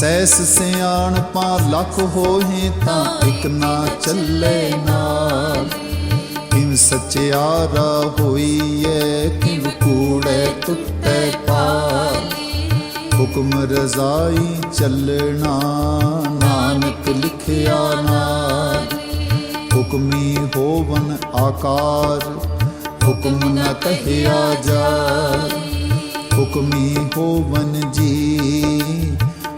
Cess ਸਿਆਣ ਪਾ ਲੱਖ ਹੋਹੇ ਤਾਂ ਇਕ ਨਾ ਚੱਲੇ ਨਾਲ। ਕਿਵ ਸਚਿਆਰਾ ਹੋਈਐ, ਕਿਵ ਕੂੜੈ ਟੁੱਟੈ ਪਾਰ। ਹੁਕਮ ਰਜ਼ਾਈ ਚੱਲਣਾ, ਨਾਨਕ ਲਿਖਿਆ ਨਾਮ ਹੁਕਮੀ ਹੋਵਨ ਆਕਾਰ, ਹੁਕਮ ਨਾ ਕਹਿਆ ਜਾ ਹੁਕਮੀ ਹੋਵਨ ਜੀ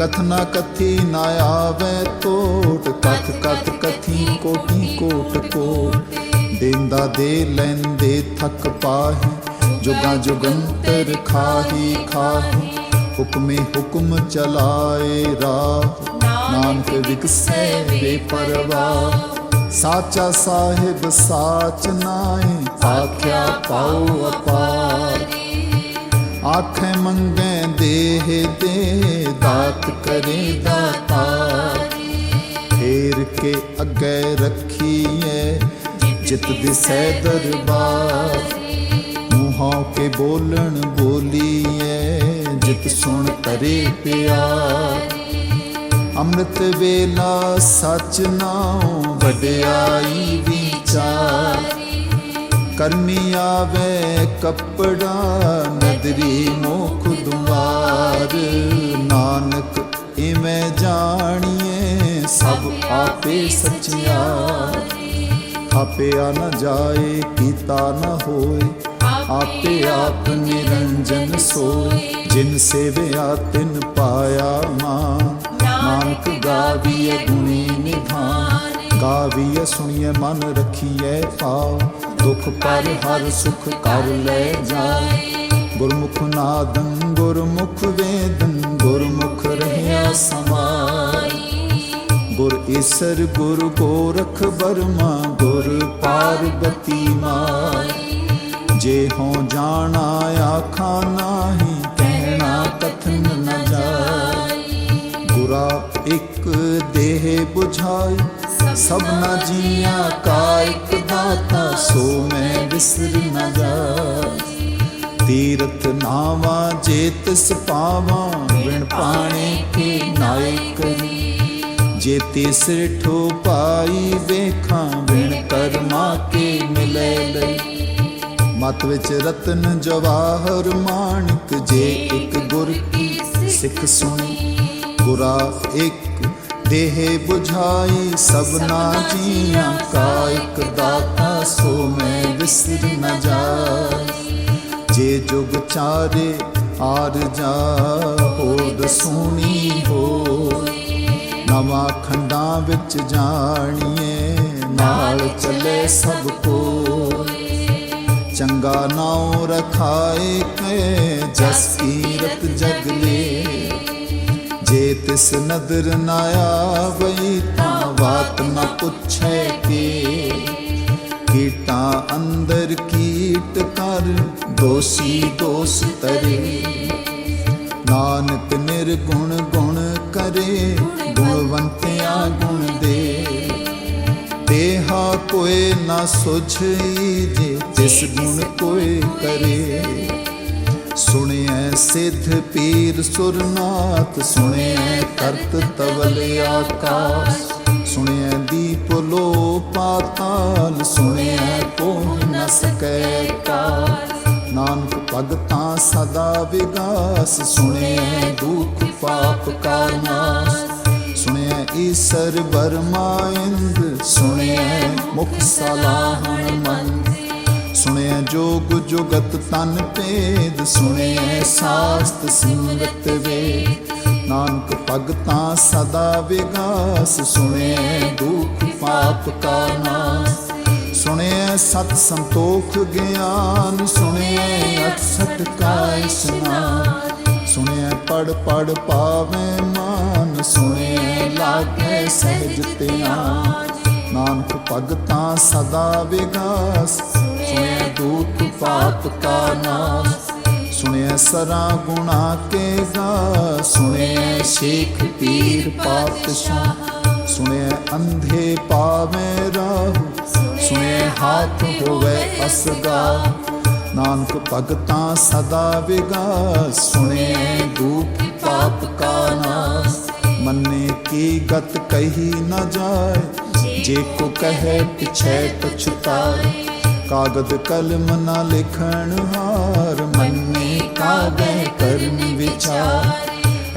ਕਥਨਾ ਕਥੀ ਨਾ ਆਵੇ ਟੋਟ ਕਥ ਕਥ, ਕਥੀ ਕੋਟੀ, ਕੋਟ। ਕੋ ਦੇਂਦਾ ਦੇ ਲੈਂਦੇ ਥਕ ਪਾਹੀ, ਜੁਗਾ ਜੁਗੰਤਰ ਖਾਹੀ ਖਾਹੀ। ਹੁਕਮੇ ਹੁਕਮ ਚਲਾਏ ਰਾਹ, ਨਾਨਕ ਵਿਕਸੈ ਵੇ ਪਰਵਾਹ ਸਾਚਾ ਸਾਹਿਬ ਸਾਚ ਨਾਏ ਆਖਿਆ ਪਾਉ ਅਪਾਰ। ਆਖੇ ਮੰਗੇ ਦੇਹ ਦੇ ਦਾਤ ਕਰੇ ਦਾਤਾ ਫੇਰ ਕੇ ਅੱਗੇ ਰੱਖੀਏ ਜਿਤ ਦਿਸੈ ਦਰਬਾਰ। ਮੂੰਹਾਂ ਕੇ ਬੋਲਣ ਬੋਲੀਏ ਜਿਤ ਸੁਣ ਕਰੇ ਪਿਆਰ। ਅੰਮ੍ਰਿਤ ਵੇਲਾ ਸਚ ਨਾਉ ਵਡਿਆਈ ਵਿਚਾਰ। ਕਰਮੀ ਆਵੇ ਕੱਪੜਾ ਨਦਰੀ ਮੋਖ ਦੁਆਰ ਨਾਨਕ ਇਵੇਂ ਜਾਣੀਏ ਸਭ ਆਪੇ ਸਚਿਆਰ ਆਪੇ ਆ ਨ ਜਾਏ ਕੀਤਾ ਨ ਹੋਏ। ਆਪੇ ਆਪ ਨਿਰੰਜਨ ਸੋਏ। ਜਿਨ ਸੇਵਿਆ ਤਿਨ ਪਾਇਆ ਮਾਨ ਨਾਨਕ ਗਾਵੀਏ ਗੁਣੀ ਨਿਧਾਨ। ਗਾਵੀਏ ਸੁਣੀਏ ਮਨ ਰਖੀਏ ਪਾਉ ਦੁਖ ਪਰ ਹਰ ਸੁਖ ਕਰ ਲੈ ਜਾਏ। ਗੁਰਮੁਖ ਨਾਦੰ ਗੁਰਮੁਖ ਵੇਦਨ, ਗੁਰਮੁਖ ਰਹਿਆ ਸਮਾਈ। ਗੁਰ ਈਸਰ, ਗੁਰ ਗੋਰਖ ਬਰਮਾ ਗੁਰ ਪਾਰਬਤੀ ਮਾਈ। ਜੇ ਹੋ ਜਾਣਾ ਆਖਾ ਨਾਹੀ, ਕਹਿਣਾ ਕਥਨ ਨ ਜਾਏ ਗੁਰਾ ਇੱਕ ਦੇਹ 부ਝਾਈ ਸਭਨਾ ਜੀਆਂ ਕਾ ਇੱਕ ਦਾਤਾ, ਸੋ ਮੈਂ ਵਿਸਰ ਨ ਜਾਏ ਤੀਰਥ ਨਾਵਾ ਜੇ ਤਿਸ ਪਾਵਾਂ ਵਿਣ ਪਾਣੇ ਕੇ ਨਾਇ ਕਰੀ ਜੇ ਤਿਸ ਠੋ ਪਾਈ ਵੇਖਾਂ ਵਿਣ ਕਰਮਾ ਕੇ ਮਿਲੇ ਲਈ। ਮਤ ਵਿੱਚ ਰਤਨ ਜਵਾਹਰ ਮਾਣਿਕ, ਜੇ ਇੱਕ ਗੁਰ ਕੀ ਸਿੱਖ ਸੁਣੀ। ਗੁਰਾ ਇੱਕ ਦੇਹ 부ਝਾਈ ਸਭਨਾ ਜੀਆਂ ਕਾ ਇੱਕ ਦਾਤਾ ਸੋ ਮੈਂ ਵਿਸਰ ਨ ਜਾਏ ਜੇ ਜੁਗ ਚਾਰੇ ਆਰ ਜਾ ਹੋਦ ਸੋਣੀ ਹੋਈ, ਨਵਾਂ ਖੰਡਾਂ ਵਿੱਚ ਜਾਣੀਏ, ਨਾਲ ਚੱਲੇ ਸਭ ਕੋਈ। ਚੰਗਾ ਨਾਉ ਰਖਾਏ ਕੇ, ਜਸ ਕੀਰਤ ਜਗਲੇ ਜੇ ਤਿਸ ਨਦਰ ਨਾ ਆਵਈ, ਤਾਂ ਬਾਤ ਨਾ ਪੁੱਛੇ ਕੇ। ਕੀਟਾਂ ਅੰਦਰ ਕੀਟ ਕਰ ਦੋਸੀ ਦੋਸ ਤਰੇ ਨਾਨਕ ਨਿਰਗੁਣ ਗੁਣ ਕਰੇ, ਗੁਣਵੰਤਿਆ ਗੁਣ ਦੇ। ਦੇਹਾ ਕੋਏ ਨਾ ਸੁਝਈ ਜੇ ਤਿਸ ਗੁਣ ਕੋਏ ਕਰੇ। ਸੁਣਿਐ ਸਿੱਧ ਪੀਰ ਸੁਰਨਾਥ, ਸੁਣਿਐ ਕਰਤ ਤਵਲ ਆਕਾਸ। ਸੁਣਿਐ ਦੀਪ ਲੋ ਪਾਤਾਲ ਸੁਣਿਐ ਕੋ ਨ ਸਕੈ ਕਾਲ ਨਾਨਕ ਭਗਤਾਂ ਸਦਾ ਵਿਗਾਸ, ਸੁਣਿਐ ਦੁਖ ਪਾਪ ਕਾ ਨਾਸ। ਸੁਣਿਐ ਈਸਰ ਬਰਮਾ ਸੁਣਿਐ ਮੁਖ ਸਲਾਹਣ ਮਨ ਸੁਣਿਐ ਜੋਗ ਜੁਗਤ ਤਨ ਭੇਦ, ਸੁਣਿਐ ਸਾਸਤ ਸਿਮਰਤ ਵੇ ਨਾਨਕ ਭਗਤਾਂ ਸਦਾ ਵਿਗਾਸ, ਸੁਣਿਐ ਦੁਖ ਪਾਪ ਕਾ ਨਾਸ। ਸੁਣਿਐ ਸਤ ਸੰਤੋਖ ਗਿਆਨ, ਸੁਣਿਐ 68 ਕਾ ਇਸਨਾਨ ਸੁਣਿਐ ਪੜ ਪੜ ਪਾਵੇ ਮਾਨ, ਸੁਣਿਐ ਲਾਗੇ ਸਹਿਜ ਧਿਆਨ। ਨਾਨਕ ਭਗਤਾਂ ਸਦਾ ਵਿਗਾਸ, ਸੁਣਿਐ ਦੂਤ ਪਾਪ ਕਾ ਨਾਸ, ਸੁਣਿਐ ਸਰਾ ਗੁਣਾ ਕੇ ਗਾ ਸੁਣਿਐ ਸ਼ੇਖ ਪੀਰ ਪਾਤਸ਼ਾਹ। ਸੁਣਿਐ ਅੰਧੇ ਪਾਵੇ ਰਾਹ ਸੁਣਿਐ ਹਾਥ ਹੋਵੇ ਅਸਗਾ। ਨਾਨਕ ਭਗਤਾਂ ਸਦਾ ਵਿਗਾ ਸੁਣਿਐ ਦੁਖ ਪਾਪ ਕਾ ਨਾਸ। ਮੰਨੇ ਕੀ ਗਤ ਕਹੀ ਨਾ ਜਾਏ, ਜੇ ਕੋ ਕਹੇ ਪਿਛੈ ਪਛਤਾਏ ਕਾਗਦ ਕਲਮ ਨਾ ਲਿਖਣ ਹਾਰ, ਮੰਨੇ ਕਾਗੈ ਕਰਮ ਵਿਚਾਰ।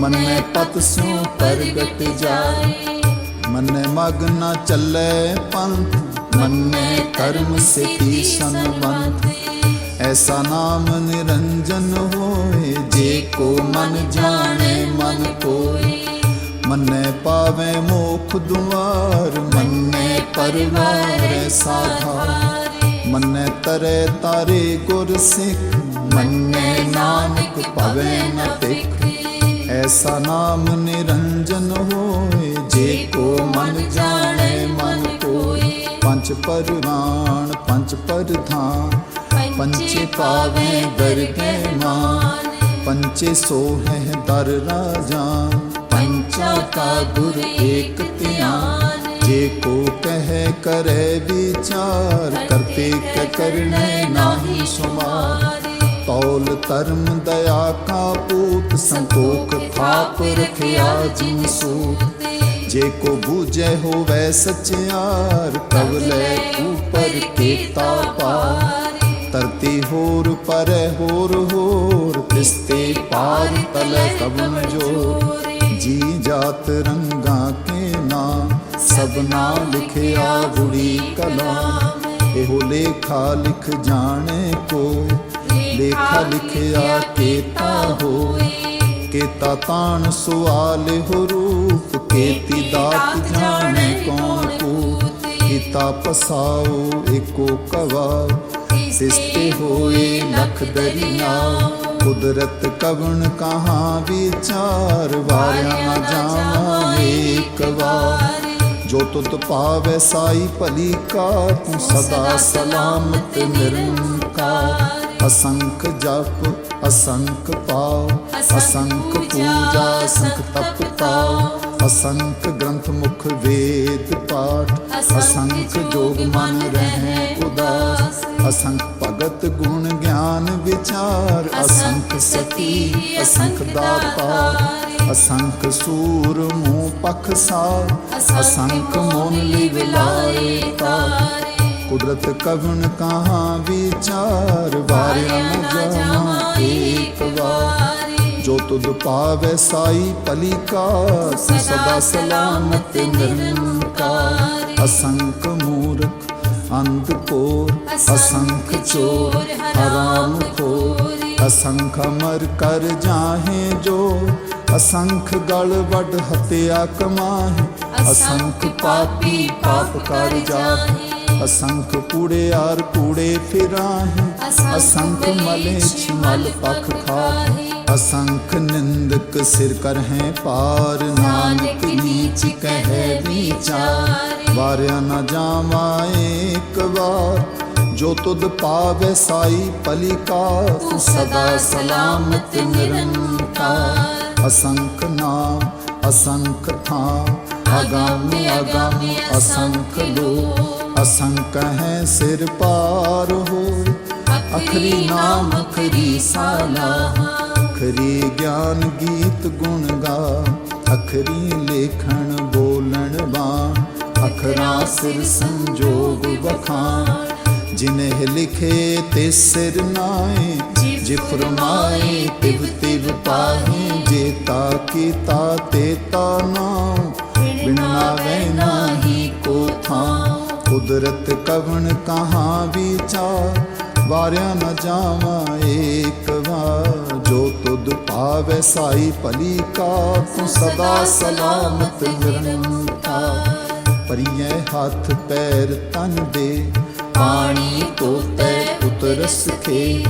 ਮੰਨੇ ਪਤ ਸਿਉ ਪ੍ਰਗਟ ਜਾਏ। ਮੰਨੇ ਮਗ ਨ ਚੱਲੇ ਪੰਥ, ਮੰਨੇ ਕਰਮ ਸਿਤੀ ਸੰਬੰਧ ਐਸਾ ਨਾਮ ਨਿਰੰਜਨ ਹੋਏ, ਜੇ ਕੋ ਮਨ ਜਾਣੇ ਮਨ ਕੋਈ ਮੰਨੇ ਪਾਵੇ ਮੋਖ ਦੁਆਰ, ਮੰਨੇ ਪਰਵਾਰ ਸਾਧਾਰ। ਮੰਨੇ ਤਰੇ ਤਾਰੇ ਗੁਰ ਸਿੱਖ, ਮੰਨੇ ਨਾਨਕ ਪਵੇ ਨ ਤਿਖ। ਐਸਾ ਨਾਮ ਨਿਰੰਜਨ ਹੋਏ, ਜੇ ਕੋ ਮਨ ਜਾਣੇ, ਮਨ ਕੋਈ ਪੰਜ ਪਰਵਾਨ ਪੰਜ ਪਰਧਾਨ ਪੰਚੇ ਪਾਵੇ ਦਰਗੇ ਮਾਨ ਪੰਚੇ ਸੋਹੈ ਦਰ ਰਾਜਾਨ ਪੰਚਾ ਕਾ ਗੁਰ ਏਕ ਧਿਆਨ। ਜੇ ਕੋ ਕਹੈ ਕਰੈ ਵਿਚਾਰ, ਕਰਤੇ ਕ ਕਰਨੇ ਨਾਹੀ ਸੁਮਾਰ ਤੌਲ ਧਰਮ ਦਇਆ ਕਾ ਪੂਤ ਸੰਤੋਖ ਥਾਪ ਰਖਿਆ ਜਿਨ ਸੂਤ। ਜੇ ਕੋ ਬੂਝੈ ਹੋਵੇ ਸਚਿਆਰ, ਤਵ ਲੈ ਉਪਰ ਕੀਤਾ ਪਾਰ। ਧਰਤੀ ਹੋਰ ਪਰੈ ਹੋਰ ਹੋਰ ਤਿਸਤੇ ਪਾਰ ਤਲੈ ਕਬਨ ਜੋਰ। ਜੀ ਜਾਤ ਰੰਗਾਂ ਕੇ ਨਾਮ ਸਭਨਾ ਲਿਖਿਆ ਬੁੜੀ ਕਲਾਮ। ਇਹੋ ਲੇਖਾ ਲਿਖ ਜਾਣੇ ਕੋਈ ਲੇਖਾ ਲਿਖਿਆ ਕੀਤਾ ਹੋਏ ਕੀਤਾ ਤਾਣ ਸੁਆਲ ਹੋ ਰੂਪ, ਕੀਤੀ ਦਾਤ ਜਾਣੇ ਕੌਣ ਕੂਤ। ਕੀਤਾ ਪਸਾਓ ਏਕੋ ਕਵਾ, ਸਿਸਤੇ ਹੋਏ ਲਖ ਦਰਿਆ। ਕੁਦਰਤ ਕਵਣ ਕਹਾ ਵਿਚਾਰ, ਵਾਰਿਆ ਨਾ ਜਾਵਾਂ ਏਕ ਵਾਰ। ਜੋ ਤੁਤ ਪਾਵੈ ਸਾਈ ਭਲੀ ਕਾ ਤੂੰ ਸਦਾ ਸਲਾਮਤ ਨਿਰੰਕਾਰ। ਅਸੰਖ ਜਪ ਅਸੰਖ ਪਾਉ ਅਸੰਖ ਪੂਜਾ ਅਸੰਖ ਤਪ ਤਾਉ ਅਸੰਖ ਗ੍ਰੰਥ ਮੁਖ ਵੇਦ ਪਾਠ ਅਸੰਖ ਜੋਗ ਮਨ ਰਹਿ ਉਦਾਸ ਅਸੰਖ ਭਗਤ ਗੁਣ ਗਿਆਨ ਵਿਚਾਰ ਅਸੰਖ ਸਤੀ ਅਸੰਖ ਦਾਤਾਰ। ਅਸੰਖ ਸੂਰ ਮੂਹ ਪਖ ਸਾਰ ਅਸੰਖ ਮੋਨ ਲਈ ਵਿਲਾਏ ਤਾਰ। ਕੁਦਰਤ ਕਵਨ ਕਹਾਂ ਵਿਚਾਰ ਵਾਰਿਆ ਨ ਜਾਵਾਂ ਏਕ ਵਾਰ। ਜੋ ਤੁਧ ਪਾਵੈ ਸਾਈ ਭਲੀ ਕਾਰ ਸਦਾ ਸਲਾਮਤ ਨਿਰੰਕਾਰ। ਅਸੰਖ ਮੂਰਖ ਅੰਧ ਕੋਰ ਅਸੰਖ ਚੋਰ ਹਰਾਮ ਖੋਰ। ਅਸੰਖ ਅਮਰ ਕਰ ਜਾਹੇ ਜੋ ਅਸੰਖ ਗਲ ਵੱਡ ਹਤਿਆ ਕਮਾਹੇ। ਅਸੰਖ ਪਾਪੀ ਪਾਪ ਕਰ ਜਾਹੇ। ਅਸੰਖ ਕੂੜਿਆਰ ਕੂੜੇ ਫਿਰਾਹੇ ਅਸੰਖ ਮਲੇਛ ਮਲ ਪਖ ਖਾਹੇ ਅਸੰਖ ਨਿੰਦਕ ਸਿਰ ਕਰ ਹੈ ਪਾਰ ਨਾਨਕ ਨੀਚ ਕਹਿ ਵਿਚਾਰ। ਵਾਰਿਆ ਨਾ ਜਾਵਾਂ ਏਕ ਵਾਰ ਜੋ ਤੁਧ ਪਾਵੇ ਸਾਈ ਭਲੀ ਕਾਰ ਤੂੰ ਸਦਾ ਸਲਾਮਤ ਨਿਰੰਕਾਰ। ਅਸੰਖ ਨਾਮ ਅਸੰਖ ਥਾਂ ਅਗੰਮ ਅਗੰਮ ਅਸੰਖ ਲੋ ਅਸੰਖ ਹੈ ਸਿਰ ਪਾਰ ਹੋਏ। ਅਖਰੀ ਨਾਮ ਅਖਰੀ ਸਾਲਾ। ਅਖਰੀ ਗਿਆਨ ਗੀਤ ਗੁਣ ਗਾ। ਅਖਰੀ ਲੇਖਣ ਬੋਲਣ ਬਾਣ ਅਖਰਾਂ ਸਿਰ ਸੰਜੋਗ ਬਖਾਨ ਜਿਨਹਿ ਲਿਖੇ ਤੇ ਸਿਰ ਨਾਏ। ਜੇ ਫਰਮਾਏ ਤਿਵ ਤਿਵ ਪਾਹੇ। ਜੇ ਤਾ ਕੀਤਾ ਤੇ ਤਾ ਨਾਮ ਕੁਦਰਤ ਕਵਣ ਕਹਾਂ ਵਿਚਾਰ? ਵਾਰਿਆ ਨ ਜਾਵਾਂ ਏਕ ਵਾਰ। ਜੋ ਤੁਧ ਪਾਵੈ ਸਾਈ ਭਲੀ ਕਾ ਤੂੰ ਸਦਾ ਸਲਾਮਤ ਨਿਰੰਕਾਰ। ਪਰੀਏ ਹੱਥ ਪੈਰ ਤਨ ਦੇ। ਪਾਣੀ ਤੋਤੈ ਉਤਰਸ ਖੇ।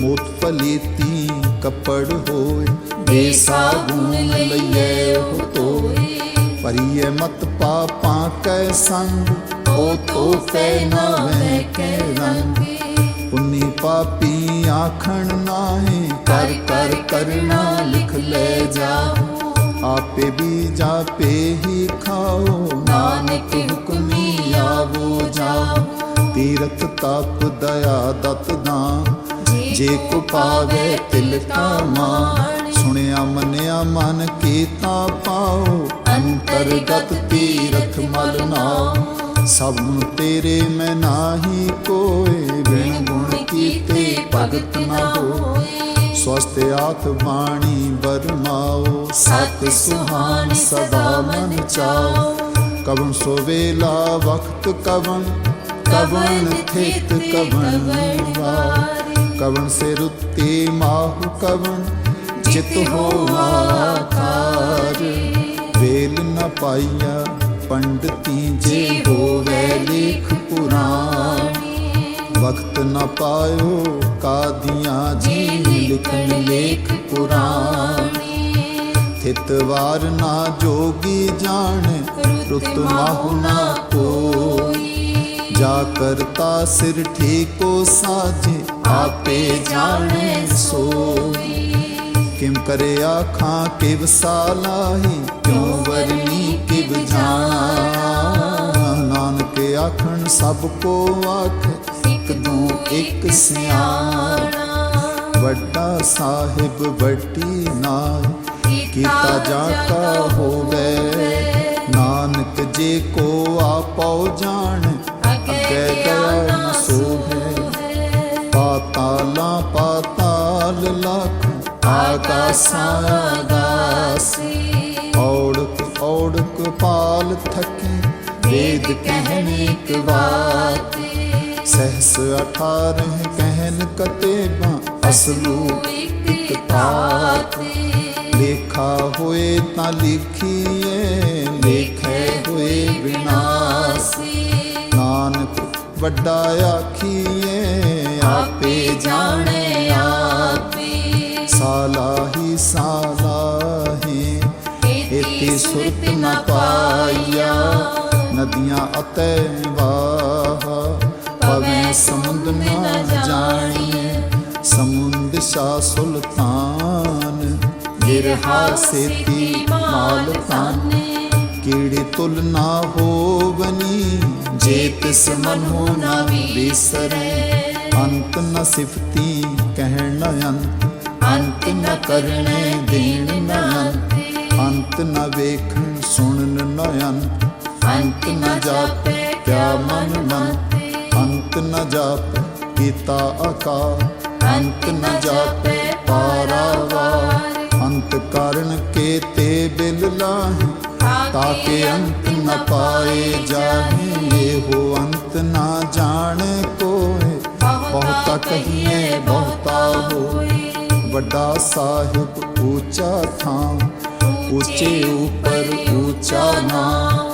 ਮੋਤ ਪਲੀਤੀ ਕੱਪੜ ਹੋਏ। ਦੇ ਸਾਬੂਨ ਲਈਏ ਉਹ ਤੋਏ। ਪਰੀਏ ਮਤ ਪਾਪਾਂ ਕੈ ਸੰਗ ਉਹ ਤੋਪੇ ਨਾ ਵੈ ਕੇ ਰੰਗ। ਪੁੰਨੀ ਪਾਪੀ ਆਖਣ ਨਾਹੀ ਕਰ ਕਰ ਕਰਨਾ ਲਿਖ ਲੈ ਜਾਓ। ਆਪੇ ਵੀ ਜਾਪੇ ਹੀ ਖਾਓ ਨਾਨਕ ਹੁਕਮੀ ਆਵੋ ਜਾਓ। ਤੀਰਥ ਤਪ ਦਇਆ ਦਤ ਦਾਨ ਜੇ ਕੋ ਪਾਵੇ ਤਿਲ ਕਾ ਮਾਨ ਸੁਣਿਆ, ਮੰਨਿਆ, ਮਨ ਕੀਤਾ ਪਾਓ। ਅੰਤਰਗਤ ਤੀਰਥ ਮਲ ਨਾਮ। ਸਭ ਨੂੰ ਤੇਰੇ ਮੈਂ ਨਾਹੀ ਕੋਏ। ਬਿਨ ਗੁਣ ਕੀਤੇ ਭਗਤ ਨਾ ਹੋਏ। ਸਵਸਤ ਆਤ ਬਾਣੀ ਬਰਮਾਓ ਸਤ ਸੁਹਾਨ ਸਦਾ ਮਨ ਚਾਓ। ਕਵਨ ਸੋ ਵੇਲਾ ਵਕਤ ਕਵਨ ਕਵਨ ਥਿਤ ਕਵਨ ਵਾਰ। ਕਵਨ ਸੇ ਰੁੱਤੀ ਮਾਹੁ ਕਵਨ ਜਿਤ ਹੋਵਾ ਕਾਰ ਵੇਲ ਨ ਪਾਈਆ ਪੰਡਤੀ ਜੇ ਹੋਵੇ ਲੇਖ ਪੁਰਾਣੀ। ਵਕਤ ਨ ਪਾਇਓ ਕਾਦੀਆਂ ਜੀ ਲਿਖਨ ਲੇਖ ਪੁਰਾਣੀ। ਥਿਤ ਵਾਰ ਨਾ ਜੋਗੀ ਜਾਣ ਰੁੱਤ ਮਾਹੁ ਨਾ ਕੋਈ। ਜਾ ਕਰਤਾ ਸਿਰ ਠੀਕੋ ਸਾਜੇ ਆਪੇ ਜਾਣੇ ਸੋਈ। ਕਿਮ ਕਰੇ ਆਖਾਂ, ਕਿਵ ਸਾਲਾਹੀ, ਕਿਉ ਵਰਨੀ ਕਿਵ ਜਾਣ। ਨਾਨਕ ਆਖਣ, ਸਭ ਕੋ ਆਖ, ਇੱਕ ਦੂ ਇਕ ਸਿਆਣਾ। ਵੱਡਾ ਸਾਹਿਬ ਵੱਡੀ ਨਾਈ ਕੀਤਾ ਜਾ ਕਾ ਹੋਵੇ। ਨਾਨਕ ਜੇ ਕੋ ਆਪਉ ਜਾਣ, ਅੱਗੇ ਗਿਆ ਨ ਸੋਭੇ ਪਾਤਾਲਾਂ, ਪਾਤਾਲ ਲਖ ਆਕਾਸਾਂ ਆਗਾਸੀ ਔੜਕ ਔੜਕ ਪਾਲ ਥਕੇ, ਵੇਦ ਕਹਿਨ ਇੱਕ ਸਹਸ ਅਠਾਰਹ ਕਹਿਨ ਕਤੇਬਾ, ਅਸਲੂ ਇੱਕ ਤਾਤ ਲੇਖਾ ਹੋਏ ਤਾਂ ਲਿਖੀਏ, ਲੇਖੇ ਹੋਏ ਵਿਨਾਸੀ ਨਾਨਕ ਵੱਡਾ ਆਖੀਏ ਆਪੇ ਜਾਣੇ ਆਪੇ। ਸਾਲਾਹੀ ਸਾਲਾਹੀ ਇਤੀ ਸੁਰਤ ਨ ਪਾਇਆ ਨਦੀਆਂ ਅਤੈ ਵਾਹ ਪਵੇਂ ਸਮੁੰਦ ਨ ਜਾਣੀਏ। ਸਮੁੰਦ ਸ਼ਾ ਸੁਲਤਾਨ ਗਿਰਹਾ ਸੇਤੀ ਮਾਲ ਤਾਨੇ। ਕੀੜੇ ਤੁਲ ਨਾ ਹੋਵਨੀ? ਜੇ ਤਿਸ ਮਨੋ ਨਾ ਵਿਸਰੈ। ਅੰਤ ਨ ਸਿਫਤੀ ਕਹਿਣ ਨ ਅੰਤ। ਅੰਤ ਨ ਕਰਨੇ ਦੇਣ ਨ ਅੰਤ। ਨ ਵੇਖਣ ਸੁਣਨ ਨ ਅੰਤ। ਅੰਤ ਨ ਜਾਪੈ ਕਿਆ ਮਨ ਮਨ ਅੰਤ ਨ ਜਾਪੈ ਕੀਤਾ ਆਕਾਰ। ਅੰਤ ਨ ਜਾਪੈ ਪਾਰਾਵਾਰ। ਅੰਤ ਕਾਰਨ ਕੇ ਤੇ ਬਿਲ ਲਾਹੇ। ਤਾਕੇ ਅੰਤ ਨ ਪਾਏ ਜਾਹੇ। ਇਹੋ ਅੰਤ ਨਾ ਜਾਣ ਕੋਏ। ਬਹੁਤਾ ਕਹੀਏ, ਬਹੁਤਾ ਹੋਏ। ਵੱਡਾ ਸਾਹਿਬ ਉੱਚਾ ਥਾਂ, ਉੱਚੇ ਉਪਰ ਉੱਚਾ ਨਾਮ।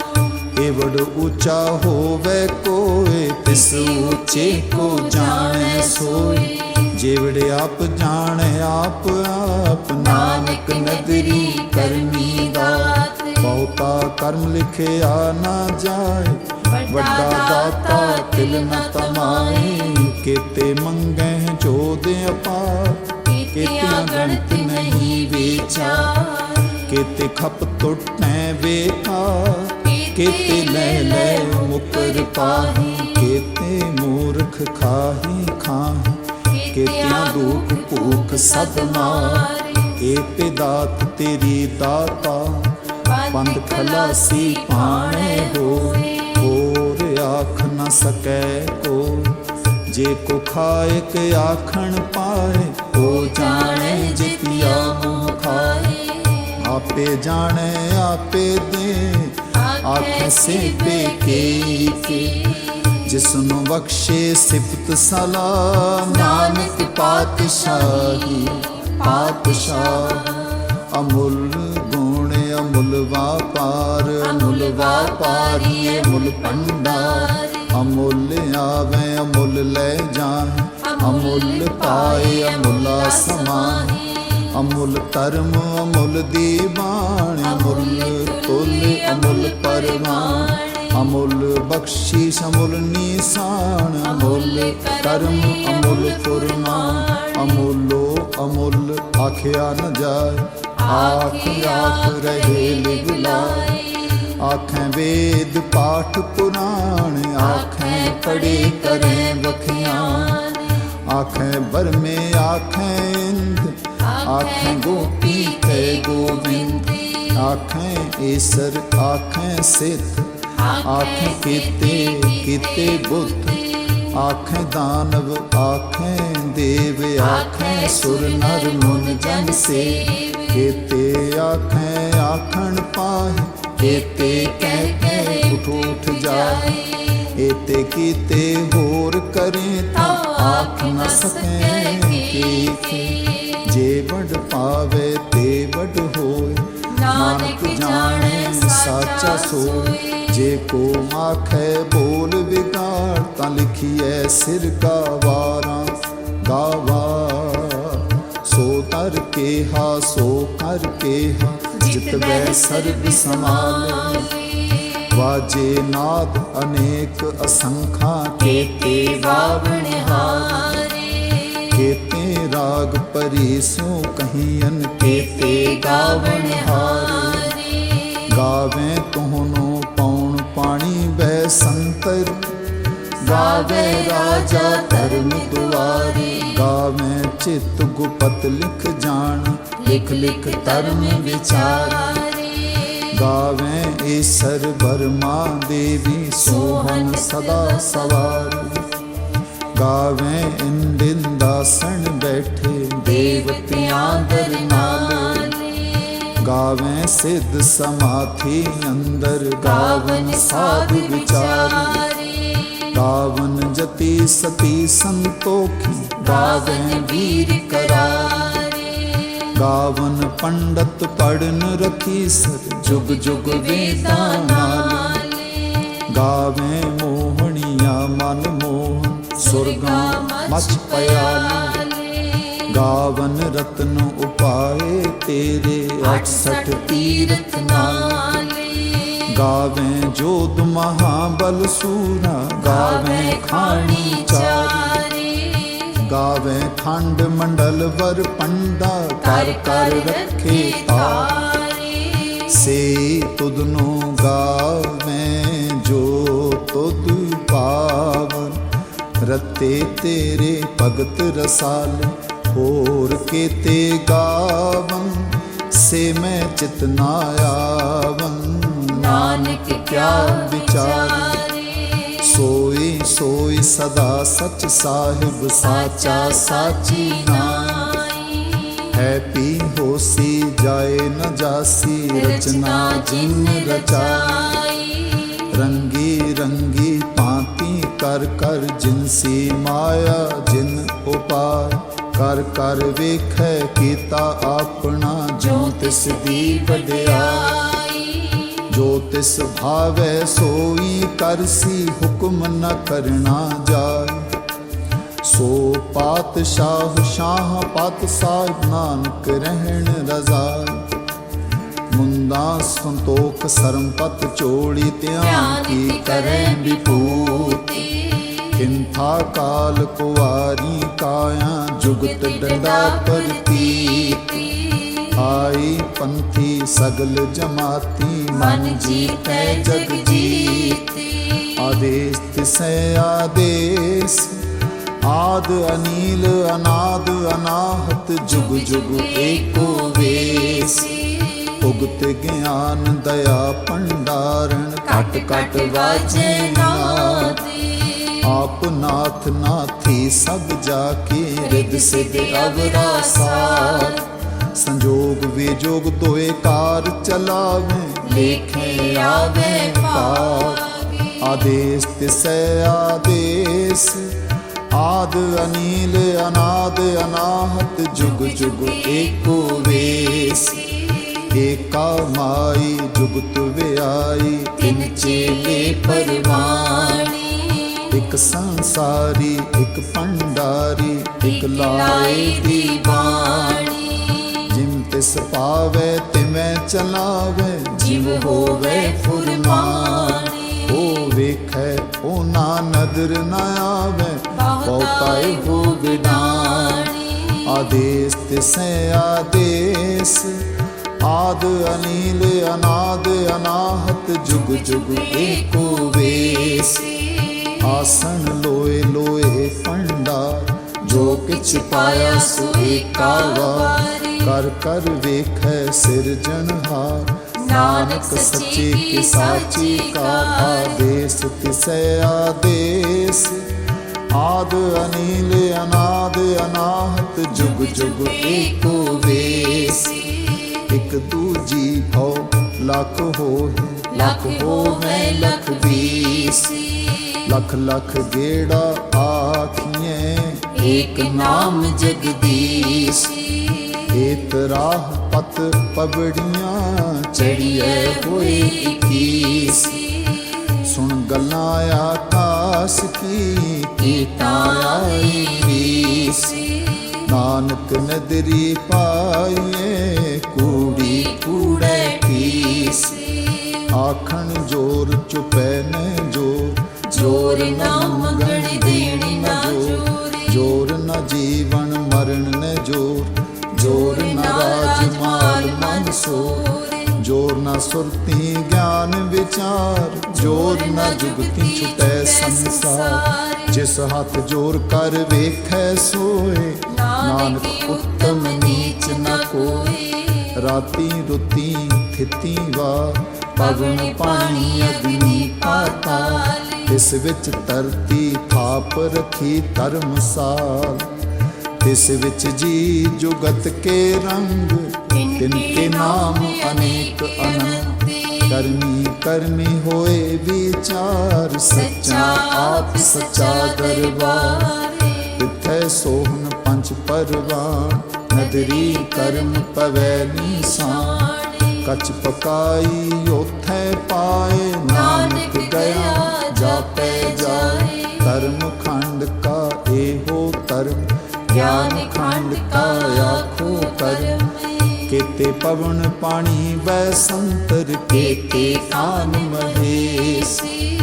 ਏਵੜ ਉੱਚਾ ਹੋਵੇ ਕੋਏ, ਤਿਸ ਉੱਚੇ ਕੋ ਜਾਣੈ ਸੋਈ ਜਿਵੜ ਆਪ ਜਾਣੈ, ਆਪ ਆਪ ਨਾਨਕ ਨਦਰੀ ਕਰਮੀ ਦਾਤ ਬਹੁਤਾ ਕਰਮ ਲਿਖਿਆ ਨਾ ਜਾਏ ਵੱਡਾ ਦਾਤਾ ਤਿਲ ਨ ਤਮਾਏ ਕੀਤੇ ਮੰਗੈ ਜੋਦ ਅਪਾਰ। ਕੀਤਿਆਂ ਗਣਤ ਨਹੀਂ ਵਿਚਾਰ। ਕੀਤੇ ਖਪ ਟੁੱਟੈ ਵੇਖਾ ਕੀਤੇ ਲੈ ਲੈ ਮੁਕਰ ਪਾਹੀ। ਕੀਤੇ ਮੂਰਖ ਖਾਹੀ ਖਾਹੀ। ਕੀਤਿਆਂ ਦੁਖ ਭੂਖ ਸਦ ਮਾਰ। ਏ ਪਿਦਾਤ ਤੇਰੀ ਦਾਤਾ। ਪੰਦ ਖਲਾਸੀ ਪਾਣੇ ਹੋਏ। ਆਖ ਨ ਸਕੈ ਕੋ ਜੇ ਕੋ ਖਾਏ ਕੇ ਆਖਣ ਪਾਏ, ਕੋ ਜਾਣੇ ਜਿਤਿਆ ਮੋਹ ਖਾਏ। ਆਪੇ ਜਾਣੇ, ਆਪੇ ਦੇ। ਆਖੇ ਸਿਪੇ ਕੇ ਕੇ ਜਿਸ ਨੂੰ ਬਖਸ਼ੇ ਸਿਫਤ ਸਲਾਮ ਨਾਨਕ ਪਾਤਸ਼ਾਹੀ, ਪਾਤਸ਼ਾਹ। ਅਮੁੱਲ ਗੁਣ ਅਮੁੱਲ ਵਾਪਾਰ ਅਮੁੱਲ ਵਾਪਾਰੀ ਅਮੁੱਲ ਭੰਡਾਰ ਅਮੁੱਲ ਆਵੇ ਅਮੁੱਲ ਲੈ ਜਾਏ ਅਮੁੱਲ ਪਾਏ ਅਮੁੱਲਾ ਸਮਾਏ ਅਮੁੱਲ ਧਰਮ ਅਮੁੱਲ ਦੀਵਾਨ ਅਮੁੱਲ ਤੁਲ ਅਮੁੱਲ ਪਰਵਾਨ ਅਮੁੱਲ ਬਖਸ਼ੀਸ਼ ਅਮੁੱਲ ਨੀਸਾਨ ਅਮੁੱਲ ਕਰਮ ਅਮੁੱਲ ਫੁਰਮਾਨ। ਅਮੁੱਲੋ ਅਮੁੱਲ ਆਖਿਆ ਨ ਜਾਏ। ਆਖ ਆਖ ਰਹੇ ਲਿਵ ਲਾਏ ਆਖੇ ਵੇਦ ਪਾਠ ਪੁਰਾਣ ਆਖੇ ਪੜੇ ਕਰੇ ਵਖਿਆਨ ਆਖੇ ਬਰਮੇ ਆਖੇ ਇੰਦ ਆਖੇ ਗੋਪੀ ਤੇ ਗੋਬਿੰਦ ਆਖੇ ਈਸਰ ਆਖੇ ਸਿੱਧ ਆਖੇ ਕੀਤੇ ਕੀਤੇ ਬੁੱਧ ਆਖੇ ਦਾਨਵ ਆਖੇ ਦੇਵ ਆਖੇ ਸੁਰ ਨਰ ਮੁਨ ਜਨ ਸੇ ਕੀਤੇ ਆਖੇ ਆਖਣ ਪਾਏ ਕੀਤੇ ਕਹਿ ਕੇ ਉਠ ਉਠ ਜਾਏ ਏਤੇ ਕੀਤੇ ਹੋਰ ਕਰੇ ਤਾਂ ਆਖ ਨ ਸਕੈ ਕੀ ਜੇ ਵਡ ਪਾਵੇ ਤੇ ਵਡ ਹੋਏ, ਨਾਨਕ ਜਾਣੇ ਸਾਚਾ ਸੋਏ। ਜੇ ਕੋ ਆਖੇ ਬੋਲ ਵਿਗਾੜ, ਤਾਂ ਲਿਖੀਐ ਸਿਰ ਕਾ ਵਾਰਾਂ, ਗਾਵਾ। ਸੋ ਤਰ ਕੇ ਹਾ, ਸੋ ਕਰ ਕੇ ਹਾ। ਜਿਤ ਬੈ ਸਰਬ ਸਮਾਲੇ ਵਾਜੇ ਨਾਦ ਅਨੇਕ ਅਸੰਖਾ ਕੇਤੇ ਬਾਵਣ ਹਾਰੇ। ਕੇਤੇ ਰਾਗ ਪਰੀ ਸੋ ਕਹੀਨ ਕੇਤੇ ਗਾਵਣ ਹਾਰੇ। ਗਾਵੇ ਤੋਹਨੋ ਪੌਣ ਪਾਣੀ ਬੈ ਸੰਤਰ। ਗਾਵੇ ਰਾਜਾ ਧਰਮ ਦੁਆਰੇ। ਗਾਵੇ ਚਿਤ ਗੁਪਤ ਲਿਖ ਜਾਣ। ਲਿਖ ਲਿਖ ਧਰਮ ਵਿਚਾਰੇ ਗਾਵੇ ਈਸਰ ਬਰਮਾ ਦੇਵੀ ਸੋਹਨ ਸਦਾ ਸਵਾਰ। ਗਾਵੇ ਇੰਦਿਨ ਦਾਸਣ ਬੈਠੇ ਦੇਵਤਿਆਂ ਦਰ ਨਾਲੇ। ਗਾਵੇ ਸਿੱਧ ਸਮਾਥੀ ਅੰਦਰ ਗਾਵਨ ਸਾਧ ਵਿਚਾਰ। ਗਾਵਨ ਜਤੀ ਸਤੀ ਸੰਤੋਖੀ ਗਾਵੇ ਵੀਰ ਕਰਾਰੇ। ਗਾਵਨ ਪੰਡਤ ਪੜਨ ਰਤੀ ਸਰ ਜੁਗ ਜੁਗ ਵੇਦਾਂ ਨਾਲ। ਗਾਵੇ ਮੋਹਣੀਆਂ ਮਨ ਮੋਹਨ ਸੁਰਗਾਂ ਮਚ ਪਿਆਲੀ। ਗਾਵਨ ਰਤਨ ਉਪਾਏ ਤੇਰੇ 68 ਤੀਰਥ ਨਾਲੇ। ਗਾਵੇ ਜੋਧ ਮਹਾਬਲ ਸੂਰਾ, ਗਾਵੇ ਖਾਣੀ ਚਾਰੀ। ਗਾਵੇ ਖੰਡ ਮੰਡਲ ਵਰ ਪੰਡਾ ਕਰ ਕਰ ਰੱਖੇ ਤਾਰੇ ਸੇ ਤੁਧ ਨੂੰ ਗਾਵੇਂ ਜੋ ਤੁਧ ਪਾਵਨ। ਰਤੇ ਤੇਰੇ ਭਗਤ ਰਸਾਲ, ਹੋਰ ਕੀਤੇ ਗਾਵਨ। ਸੇ ਮੈਂ ਚਿਤ ਨਾ ਆਵਨ। ਨਾਨਕ ਕਿਆ ਵਿਚਾਰੀ। ਸੋਈ ਸੋਈ ਸਦਾ ਸਚ ਸਾਹਿਬ, ਸਾਚਾ ਸਾਚੀ ਨਾਈ ਹੈ ਪੀ ਹੋਸੀ ਜਾਏ ਨ ਜਾਸੀ ਰਚਨਾ ਜਿਨ ਰਚਾਈ। ਰੰਗੀ ਰੰਗੀ ਭਾਂਤੀ ਕਰ ਕਰ ਜਿਨਸੀ ਮਾਇਆ ਜਿਨ ਉਪਾਇ ਕਰ ਕਰ ਵੇਖੈ ਕੀਤਾ ਆਪਣਾ ਜੋ ਤਿਸ ਦੀ ਵਡਿਆਈ। ਜੋ ਤਿਸ ਭਾਵੈ ਸੋਈ ਕਰਸੀ ਹੁਕਮ ਨ ਕਰਨਾ ਜਾਏ। ਸੋ ਪਾਤਸ਼ਾਹ ਸ਼ਾਹ ਪਤ ਸਾਹਿਬ ਨਾਨਕ ਰਹਿਣ ਰਜ਼ਾਈ ਮੁੰਦਾ ਸੰਤੋਖ ਸਰਮਪਤ ਚੋੜੀ ਧਿਆਨ ਕੀ ਕਰੈ ਵਿਭੂਤੀ। ਕਿੰਥਾ ਕਾਲ ਕੁਵਾਰੀ ਕਾਇਆ ਜੁਗਤ ਡੰਡਾ ਪਰਤੀਤੀ ਆਈ ਪੰਥੀ ਸਗਲ ਜਮਾਤੀ ਮਨ ਜੀਤੈ ਜਗ ਜੀਤੀ ਆਦੇਸ ਤਿਸੈ ਆਦੇਸ ਆਦ ਅਨੀਲ ਅਨਾਦ ਅਨਾਹਤ ਜੁਗ ਜੁਗ ਏਕੋ ਵੇਸ। ਉਗਤ ਗਿਆਨ ਦਇਆ ਭੰਡਾਰਨ ਕਟ ਕਟ ਵਾਜੇ ਨਾਦੇ। ਆਪ ਨਾਥ ਨਾਥੀ ਸਭ ਜਾ ਕੇ ਰਿਦ ਸਿਧ ਅਵਰਾ ਸਾਰ। ਸੰਜੋਗ ਵਿਜੋਗ ਦੋਏ ਕਾਰ ਚਲਾਵੇ, ਲੇਖੇ ਆਵੇ ਪਾਗੇ ਆਦੇਸ ਤਿਸੈ ਆਦ ਅਨੀਲ, ਅਨਾਦ, ਅਨਾਹਤ, ਜੁਗ ਜੁਗ ਏਕੋ ਵੇਸ। ਏਕਾ ਮਾਈ ਜੁਗਤ ਵਿਆਈ, ਤਿਨ ਚੇਲੇ ਪਰਵਾਣੀ। ਇੱਕ ਸੰਸਾਰੀ, ਇੱਕ ਭੰਡਾਰੀ, ਇੱਕ ਲਾਏ ਦੀ ਬਾਣੀ ਜਿਮ ਤਿਸ ਪਾਵੇ ਤਿਵੇਂ ਚਲਾਵੇ, ਜਿਵ ਹੋਵੇ ਫੁਰਮਾਨੀ। ਵੇਖੈ ਉਹ ਨਾ ਨਦਰ ਨ ਆਵੇ ਬਹੁਤਾਏ ਹੋ ਵਿਡਾਣੀ ਆਦੇਸ ਤਿਸੈ ਆਦੇਸ ਆਦ ਅਨੀਲ ਅਨਾਦ ਅਨਾਹਤ ਜੁਗ ਜੁਗ ਏਕੋ ਵੇਸ। ਆਸਣ ਲੋਏ ਲੋਏ ਭੰਡਾਰ ਜੋ ਕਿਛ ਪਾਇਆ ਸੋ ਏਕਾ ਵਾਰ। ਕਰ ਕਰ ਵੇਖੈ ਸਿਰਜਣਹਾਰ ਨਾਨਕ ਸੱਚੇ ਕੀ ਸਾਚੀ ਕਾ ਆਦੇਸ ਤਿਸੈ ਆਦੇਸ। ਆਦ ਅਨੀਲ ਅਨਾਦ ਅਨਾਹਤ ਜੁਗ ਜੁਗ ਏਕੋ ਵੇਸ। ਇਕ ਦੂਜੀ ਹੋ ਲੱਖ ਹੋਏ ਲਖ ਹੋਵੇ ਲਖ ਵੀਸੀ ਲੱਖ ਲੱਖ ਗੇੜਾ ਆਖੀਏ ਏਕ ਨਾਮ ਜਗਦੀਸ਼ੀ। ਏਤ ਰਾਹ ਪਤ ਪਬੜੀਆਂ ਚੜੀਏ ਹੋਏ ਇਕੀਸੀ ਸੁਣ ਗੱਲਾਂ ਆਕਾਸ ਕੀ ਕੀਤਾ ਆਈ ਵੀਸੀ ਨਾਨਕ ਨਦਰੀ ਪਾਈਏ, ਕੂੜੀ ਕੂੜੇ ਕੀਸੀ ਆਖਣ ਜੋਰ ਚੁਪੈ ਨ ਜੋਰ ਜੋਰ ਨਾ ਮੰਗਣ ਦੇਣੀ ਨਾ ਜੋਰੀ। ਜੋਰ ਨ ਜੀਵਨ ਮਰਨ ਨ ਜੋਰ ਜੋਰ ਨ ਰਾਜ ਮਾਲ ਮਨ ਸੋਰ। ਜੋਰ ਨ ਸੁਰਤੀ ਗਿਆਨ ਵਿਚਾਰ। ਜੋਰ ਨ ਜੁਗਤੀ ਛੁਟੈ ਸੰਸਾਰ। ਜਿਸ ਹੱਥ ਜੋਰ ਕਰ ਵੇਖੈ ਸੋਏ। ਨਾਨਕ ਉੱਤਮ ਨੀਚ ਨ ਕੋਈ ਰਾਤੀ ਰੁਤੀ ਥਿਤੀ ਵਾ। ਪਵਨ ਪਾਣੀ ਅਗਨੀ ਪਾਤਾਲ। ਇਸ ਵਿੱਚ ਧਰਤੀ ਥਾਪ ਰਖੀ ਧਰਮਸਾਲ ਇਸ ਵਿੱਚ ਜੀ ਜੁਗਤ ਕੇ ਰੰਗ ਤਿਨ ਕੇ ਨਾਮ ਅਨੇਕ ਅਨੰਤ ਕਰਮੀ ਕਰਮੀ ਹੋਏ ਵਿਚਾਰ ਸੱਚਾ ਆਪ ਸੱਚਾ ਦਰਬਾਰ। ਤਿਥੈ ਸੋਹਣ ਪੰਜ ਪਰਵਾਨ ਨਦਰੀ ਕਰਮ ਪਵੈ ਨੀਸਾਨ। ਕਛ ਪਕਾਈ ਉਥੈ ਪਾਏ ਨਾਨਕ ਗਿਆ ਜਾਪੈ ਜਾਏ। ਧਰਮ ਖੰਡ ਕਾ ਇਹੋ ਧਰਮ ਗਿਆਨ ਖੰਡ ਕਾ ਆਖੋ ਕਰ ਕੇਤੇ ਪਵਨ ਪਾਣੀ ਵੈ ਸੰਤਰ ਕੇਤੇ ਕਾਨ ਮਹੇਸੀ।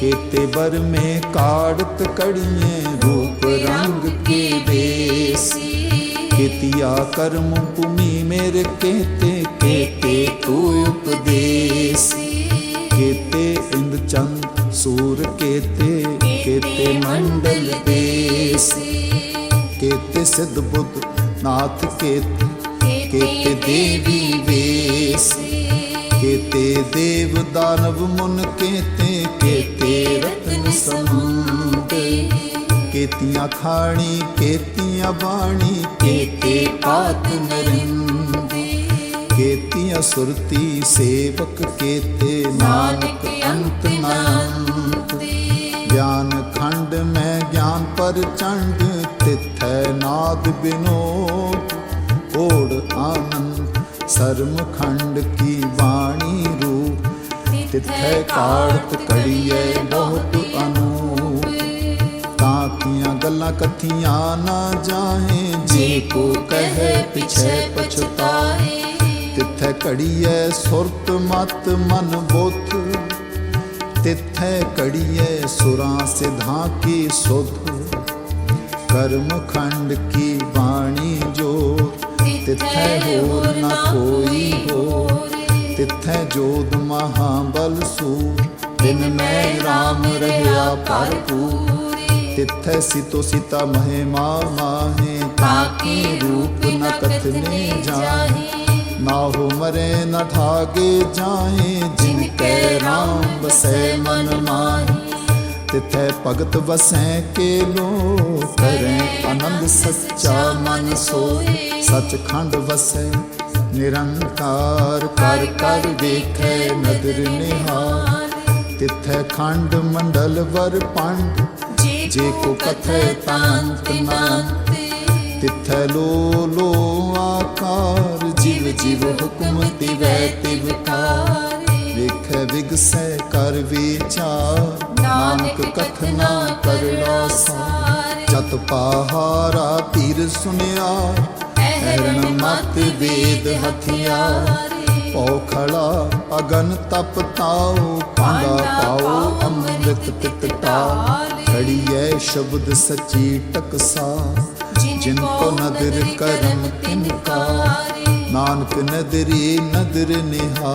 ਕੇਤੇ ਬਰ ਮੇ ਕਾੜਤ ਕੜੀਏ ਰੂਪ ਰੰਗ ਕੇ ਦੇਸ਼। ਕਿਤਿਆ ਕਰਮ ਭੂਮੀ ਮੇਰੇ ਕੇਤੇ ਕੇਤੇ ਤੂੰ ਉਪਦੇਸੀ। ਕੇਤੇ ਇੰਦ ਚੰਦ ਸੂਰ ਕੇਤੇ ਕੇਤੇ ਮੰਡਲ ਤੇ ਦੇਵੀ ਵੇਸ ਕੇਤੇ ਦੇਵ ਦਾਨਵ ਮੁਨ ਕੇਤੇ ਕੇਤੇ ਰਤਨ ਸਮੁੰਦੇ। ਕੇਤੀਆਂ ਖਾਣੀ ਕੇਤੀਆਂ ਬਾਣੀ ਕੇਤੇ ਪਾਤ ਨਰਿੰਦੇ। ਕੇਤੀਆਂ ਸੁਰਤੀ ਸੇਵਕ ਕੇਤੇ ਨਾਨਕ ਅੰਤ ਨ ਅੰਤ ਗਿਆਨ ਖੰਡ ਮੈਂ ਗਿਆਨ ਪਰ ਚੰਡ ਤਿਥੈ ਨਾਦ ਬਿਨੋਦ, ਓੜ ਆਨੰਦ ਸਰਮ ਖੰਡ ਕੀ ਬਾਣੀ ਰੂਪ। ਤਿਥੈ ਕਾੜਤ ਕੜੀਐ ਬਹੁਤ ਅਨੂਪ। ਤਾਂ ਕੀਆਂ ਗੱਲਾਂ ਕਥੀਆਂ ਨਾ ਜਾਹੇ, ਜੇ ਕੋ ਕਹੇ ਪਿਛੇ ਪਛਤਾਏ। ਤਿੱਥੈ ਘੜੀਐ ਸੁਰਤ ਮਤ ਮਨ ਬੁੱਧ। ਤਿੱਥੈ ਘੜੀਐ ਸੁਰਾਂ ਸਿਧਾਂ ਕੀ ਸੁਧ। ਕਰਮ ਖੰਡ ਕੀ ਬਾਣੀ ਜੋ? ਤਿੱਥੈ ਹੋਰ ਨ ਕੋਈ ਹੋਰ। ਤਿੱਥੈ ਜੋਦ ਮਹਾਬਲ ਸੂਰ। ਦਿਨ ਮੈਂ RAM ਰਹਿਆ ਭਰਪੂਰ। ਤਿੱਥੈ ਸਿਤੋ ਸਿਤਾ ਮਹਿਮਾ ਮਾਹੇ। ਤਾਕੀ ਰੂਪ ਨ ਕਥਨੇ ਜਾਹੇ। ਨਾ ਹੋ ਮਰੇ ਨ ਠਾਗੇ ਜਾਏ ਜਿਨ ਕੈ ਰਾਮ ਬਸੈ ਮਨ ਮਾਹੀ। ਤਿਥੈ ਭਗਤ ਵਸੈ ਕੇ ਲੋ ਕਰੈ ਆਨੰਦ ਸੱਚਾ ਮਨ ਸੋਏ। ਸਚਖੰਡ ਵਸੈ, ਨਿਰੰਕਾਰ ਕਰ ਕਰ ਦੇਖੈ ਨਦਰ ਨਿਹਾਰ ਤਿਥੈ ਖੰਡ ਮੰਡਲ ਵਰ ਪੰਡ, ਜੇ ਕੋ ਕਥੈ ਤਾਂਤ ਨਾਂਤ ਤਿਥੈ ਲੋ ਲੋ ਆਕਾਰ, ਜੀਵ ਜੀਵ ਹੁਕਮ ਤਿਵੈ ਤਿਵਕਾਰ ਵੇਖੈ ਵਿਗਸੈ ਕਰ ਵਿਚਾਰ। ਨਾਨਕ ਕਥਨਾ ਕਰੜਾ ਸਾਰ ਜਤ ਪਾਹਾਰਾ ਤੀਰ ਸੁਨਿਆ ਐਰਣ ਮਤ ਵੇਦ ਹਥਿਆਰ। ਪੌਖੜਾ ਅਗਨ ਤਪ ਤਾਉ ਪਾਂਡਾ ਪਾਉ ਅੰਮ੍ਰਿਤ ਤਿਤ ਤਾ। ਖੜੀਐ ਸ਼ਬਦ ਸੱਚੀ ਟਕਸਾ। ਜਿਨ ਕੋ ਨਦਰ ਕਰਮ ਤਿਨ ਨਾਨਕ ਨਦਰੀ ਨਦਰ ਨਿਹਾ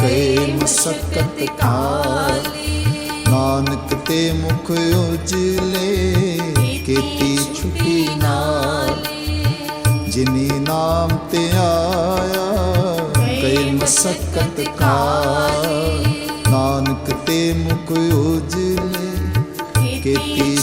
ਕੈ ਮੁਸਕਤ ਕਾਲੀ। ਨਾਨਕ ਤੇ ਮੁਖ ਉਜਲੇ, ਕੀਤੀ ਛੁਟੀ ਨਾਲੀ। ਜਿਨੀ ਨਾਮ ਤੇ ਆਇਆ ਕੈ ਮੁਸਕਤ ਕਾਲੀ। ਨਾਨਕ ਤੇ ਮੁਖ ਉਜਲੇ, ਕੀਤੀ